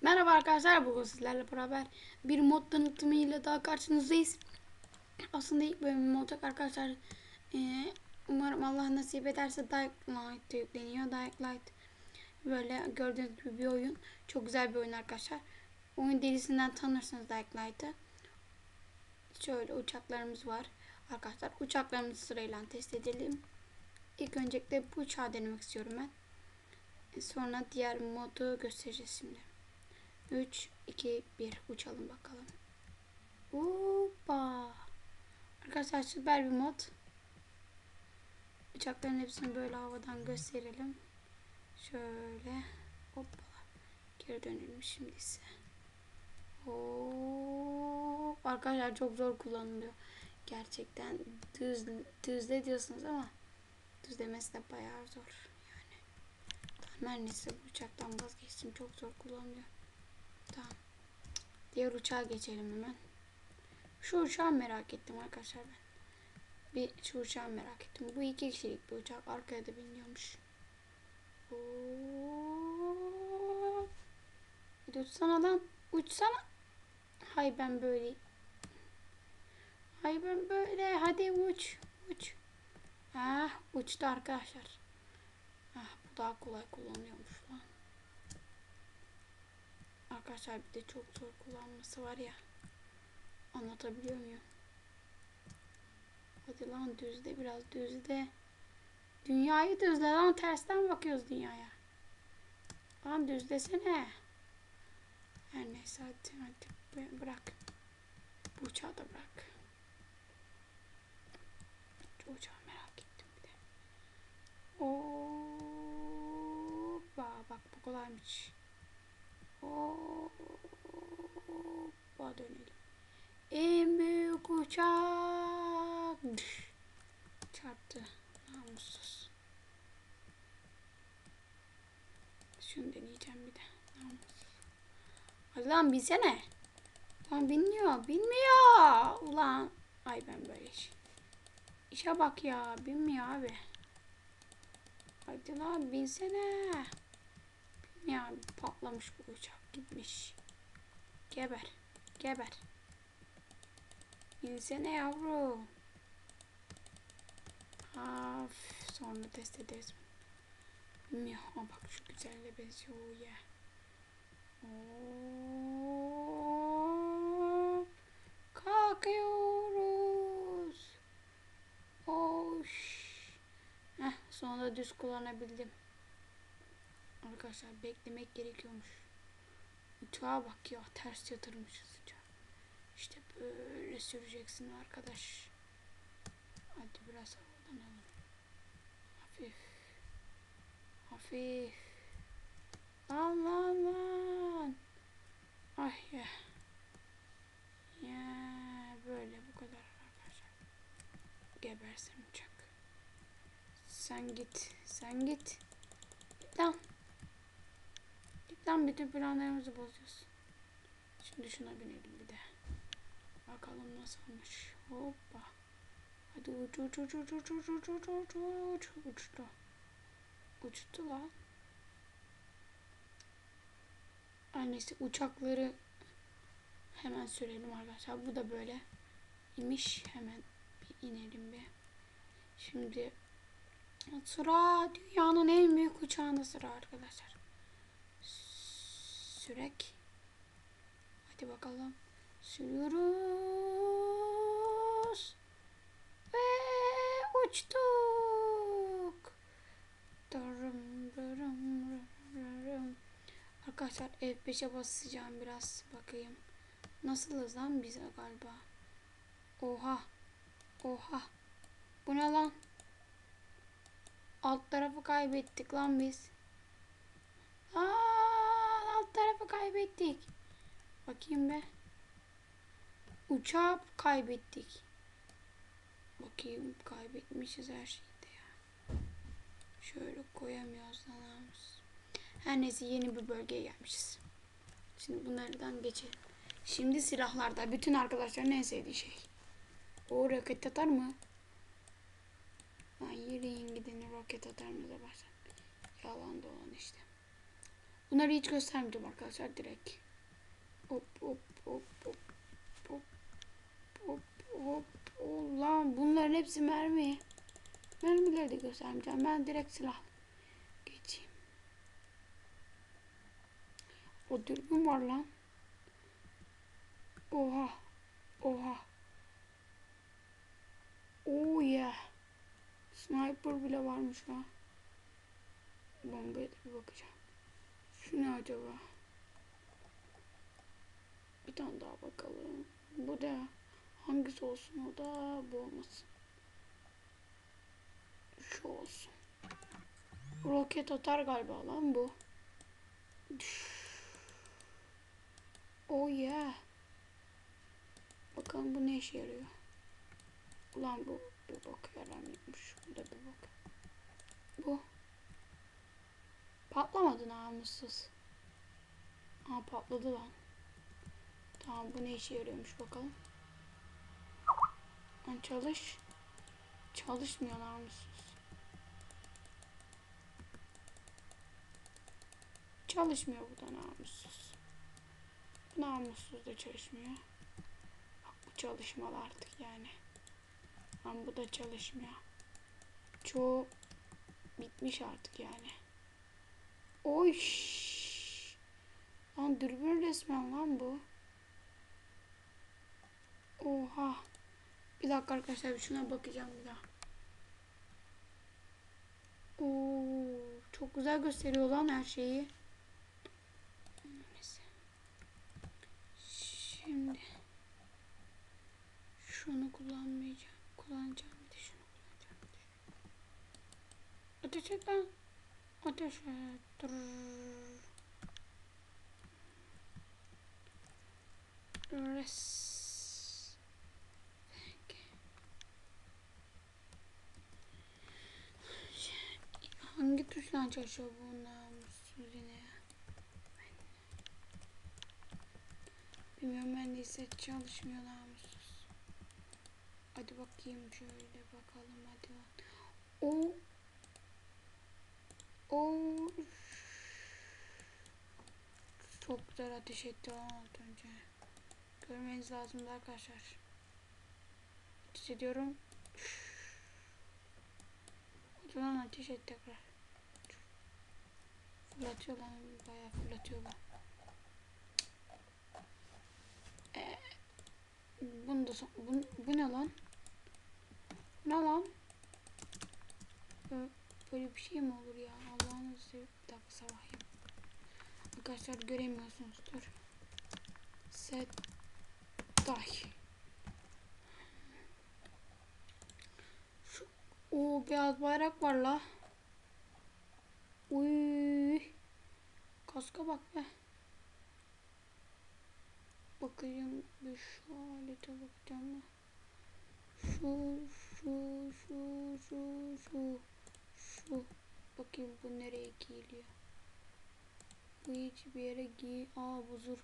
Merhaba arkadaşlar bugün sizlerle beraber bir mod tanıtımıyla daha karşınızdayız. Aslında ilk bölümüm olacak arkadaşlar. Ee, umarım Allah nasip ederse Dying Light yükleniyor. Dying Light böyle gördüğünüz gibi bir oyun. Çok güzel bir oyun arkadaşlar. Oyun derisinden tanırsınız Dying Light'ı. Şöyle uçaklarımız var. Arkadaşlar uçaklarımızı sırayla test edelim. İlk öncelikle bu uçağı denemek istiyorum ben. Sonra diğer modu göstereceğiz şimdi. 3, 2, 1 uçalım bakalım. Hoppa. Arkadaşlar süper bir mod. Uçakların hepsini böyle havadan gösterelim. Şöyle. Hoppa. Geri dönelim şimdi ise. Hop. Arkadaşlar çok zor kullanılıyor. Gerçekten düz, düzle diyorsunuz ama düzlemesi de bayağı zor. Yani. Her neyse bu uçaktan vazgeçtim. Çok zor kullanılıyor. Tamam. Diğer uçağa geçelim hemen. Şu uçağı merak ettim arkadaşlar ben. Bir şu uçağı merak ettim. Bu iki kişilik bir uçak. Arkaya da biniyormuş. Hadi uçsana lan. Uçsana. Hay ben böyle. Hay ben böyle. Hadi uç. Uç. Ah uçtu arkadaşlar. Ah bu daha kolay kullanıyormuş lan. Arkadaşlar bir de çok zor kullanması var ya. Anlatabiliyor muyum? Hadi lan düzde biraz düzde. Dünyayı düzle lan tersten bakıyoruz dünyaya. Lan düzlesene. Her neyse hadi hadi bırak. Bu uçağı da bırak. Şu uçağı merak ettim bir de. Hoppa bak bu kolaymış. Dönelim. En büyük uçak. Çarptı. Namussuz. Şunu deneyeceğim bir de. Namussuz. Hadi lan binsene. Lan binmiyor. Binmiyor. Ulan. Ay ben böyle iş. İşe bak ya. Binmiyor abi. Hadi lan binsene. Ya patlamış bu uçak gitmiş. Geber. Geber. İnsene yavru. Af, sonra test ederiz. Bilmiyorum ama bak şu güzelle benziyor ya. Hop. Kalkıyoruz. Hoş. Heh, sonunda düz kullanabildim. Arkadaşlar beklemek gerekiyormuş. Uçağa bak ya ters yatırmışız uçağı. İşte böyle süreceksin arkadaş. Hadi biraz havadan alalım. Hafif. Hafif. Lan lan lan. Ay ya. Ya böyle bu kadar arkadaşlar. Gebersen uçak. Sen git. Sen git. Git lan. Bütün planlarımızı bozuyorsun. Şimdi şuna binelim bir de. Bakalım nasılmış. Hoppa. Hadi uç uç uç uç uç uç uç uç uç uç uçtu. Uçtu lan. Annesi uçakları hemen sürelim arkadaşlar. Bu da böyle imiş. Hemen bir inelim bir. Şimdi sıra dünyanın en büyük uçağında sıra arkadaşlar sürek. Hadi bakalım. Sürüyoruz. Ve uçtuk. Dırım, dırım, dırım. Arkadaşlar F5'e basacağım biraz. Bakayım. Nasılız lan biz galiba. Oha. Oha. Bu ne lan? Alt tarafı kaybettik lan biz. Kaybettik. Bakayım be. Uçağı kaybettik. Bakayım kaybetmişiz her şeyde ya. Şöyle koyamıyoruz lanağımız. Her neyse yeni bir bölgeye gelmişiz. Şimdi bunlardan geçelim. Şimdi silahlarda bütün arkadaşların en sevdiği şey. O roket atar mı? Lan yürüyün gidin roket atar mı da başlar. Yalan dolan işte. Bunları hiç göstermeyeceğim arkadaşlar direkt. Hop hop hop hop hop hop hop. Ulan bunların hepsi mermi. Mermileri de göstermeyeceğim. Ben direkt silah geçeyim. O dürbün var lan. Oha. Oha. Oh yeah. Sniper bile varmış lan. Bombaya da bir bakacağım. Şu ne acaba? Bir tane daha bakalım. Bu da hangisi olsun o da bu olmasın. Şu olsun. Roket atar galiba lan bu. Oh yeah. Bakalım bu ne işe yarıyor. Ulan bu bir bok yaramıyormuş. Bu da bir bok. Bu. Patlamadı namussuz. Aa patladı lan. Tamam bu ne işe yarıyormuş bakalım. Lan çalış. Çalışmıyor namussuz. Çalışmıyor bu da namussuz. Bu namussuz da çalışmıyor. Bak bu çalışmalı artık yani. Ama bu da çalışmıyor. Çoğu bitmiş artık yani. Oy. Lan dürbün resmen lan bu. Oha. Bir dakika arkadaşlar bir şuna bakacağım bir daha. Oo, çok güzel gösteriyor lan her şeyi. Şimdi şunu kullanmayacağım. Kullanacağım bir de şunu kullanacağım. Bir de et lan. Ateş. Dur. Res. Hangi tuşla çalışıyor bu namussuz yine? Bilmiyorum ben de ise çalışmıyor namussuz. Hadi bakayım şöyle bakalım hadi. O o çok güzel ateş etti az önce. Görmeniz lazımdı arkadaşlar. Ateş ediyorum. Lan ateş et tekrar. Fırlatıyor lan bayağı fırlatıyor bu. Ee, bunu da son, bu, bu ne lan? Ne lan? Böyle, böyle bir şey mi olur ya? Allah'ını seveyim. Bir dakika sabahayım. Arkadaşlar göremiyorsunuz. Dur. Set day. Şu o beyaz bayrak var la. Uy. Kaska bak be. Bakayım bir şu alete bakacağım. Şu şu şu şu şu şu. Bakayım bu nereye giyiliyor. Bu hiç bir yere giy. Aa bu zırh.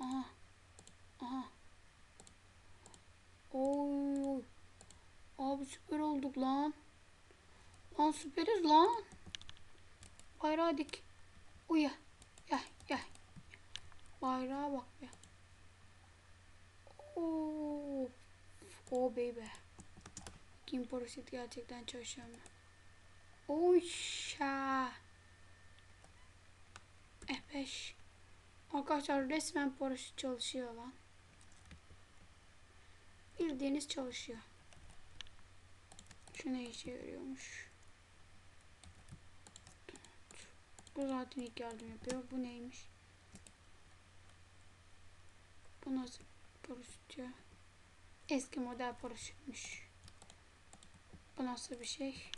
Aha. Aha. Oy oy. Abi süper olduk lan. Lan süperiz lan. Bayrağı dik. Uya. Ya ya. Bayrağa bak be. Oo. Oh baby. Kim paraşüt gerçekten çalışıyor mu? Oşa. F5. Arkadaşlar resmen paraşüt çalışıyor lan. Bildiğiniz çalışıyor. Şu ne işe yarıyormuş? Bu zaten ilk yardım yapıyor. Bu neymiş? Bu nasıl paraşüt ya? Eski model paraşütmüş. Bu nasıl bir şey?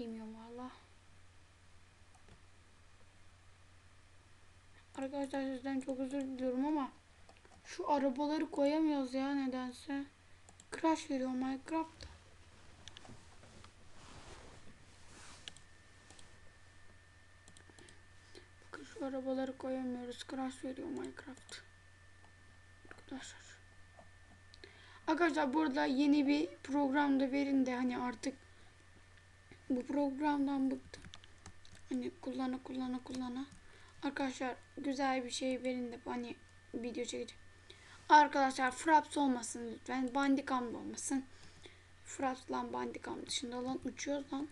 Bilmiyorum valla. Arkadaşlar sizden çok özür diliyorum ama şu arabaları koyamıyoruz ya nedense. Crash veriyor Minecraft. Bakın şu arabaları koyamıyoruz. Crash veriyor Minecraft. Arkadaşlar. Arkadaşlar burada yeni bir program da verin de hani artık bu programdan bıktım. Hani kullana kullana kullana. Arkadaşlar güzel bir şey verin de hani video çekeceğim. Arkadaşlar fraps olmasın lütfen. Bandicam da olmasın. Fraps lan bandicam dışında lan uçuyoruz lan.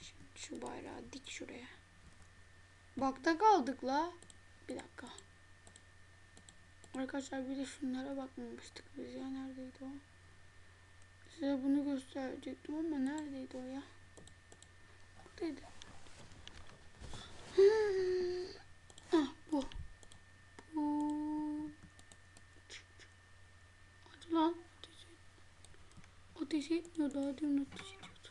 Şimdi şu bayrağı dik şuraya. Bakta kaldık la. Bir dakika. Arkadaşlar bir de şunlara bakmamıştık biz ya. Neredeydi o? Size bunu gösterecektim ama neredeydi o ya? Buradaydı. Hmm. Ah bu. Bu. Hadi lan. Ateş, et. ateş etmiyor daha demin ateş ediyordu.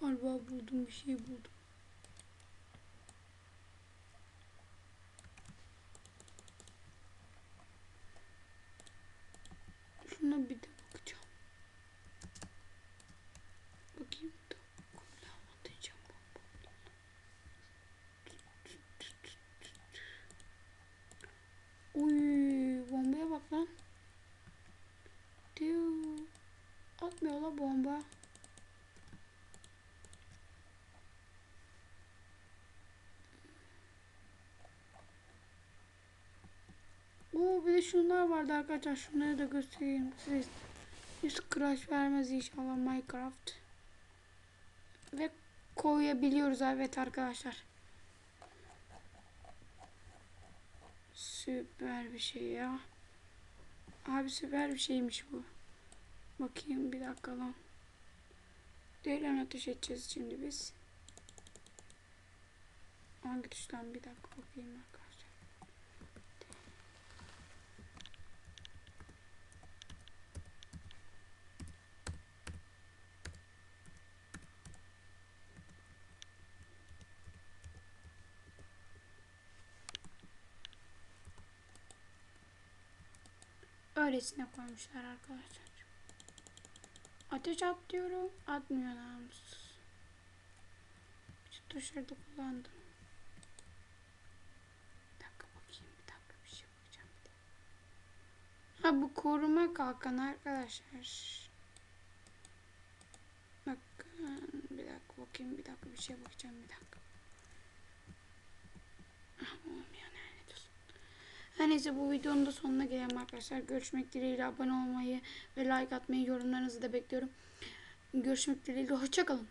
Galiba buldum bir şey buldum. Şuna bir de bakacağım. Bakayım da komple anlatacağım. Uy bombaya bak lan. Diyor. Atmıyor la bomba. Oo bir de şunlar vardı arkadaşlar. Şunları da göstereyim size. Hiç crash vermez inşallah Minecraft. Ve koyabiliyoruz evet arkadaşlar. Süper bir şey ya. Abi süper bir şeymiş bu. Bakayım bir dakika lan. Değerlen ateş edeceğiz şimdi biz. Hangi tuştan bir dakika bakayım arkadaşlar. Öylesine koymuşlar arkadaşlar. Ateş at diyorum. Atmıyor namussuz. Şu tuşları kullandım. Bir dakika bakayım. Bir dakika bir şey bakacağım. Bir. Ha bu koruma kalkan arkadaşlar. Bakın. Bir dakika bakayım. Bir dakika bir şey bakacağım. Bir dakika. Ah. Her neyse bu videonun da sonuna gelelim arkadaşlar. Görüşmek dileğiyle abone olmayı ve like atmayı yorumlarınızı da bekliyorum. Görüşmek dileğiyle hoşçakalın.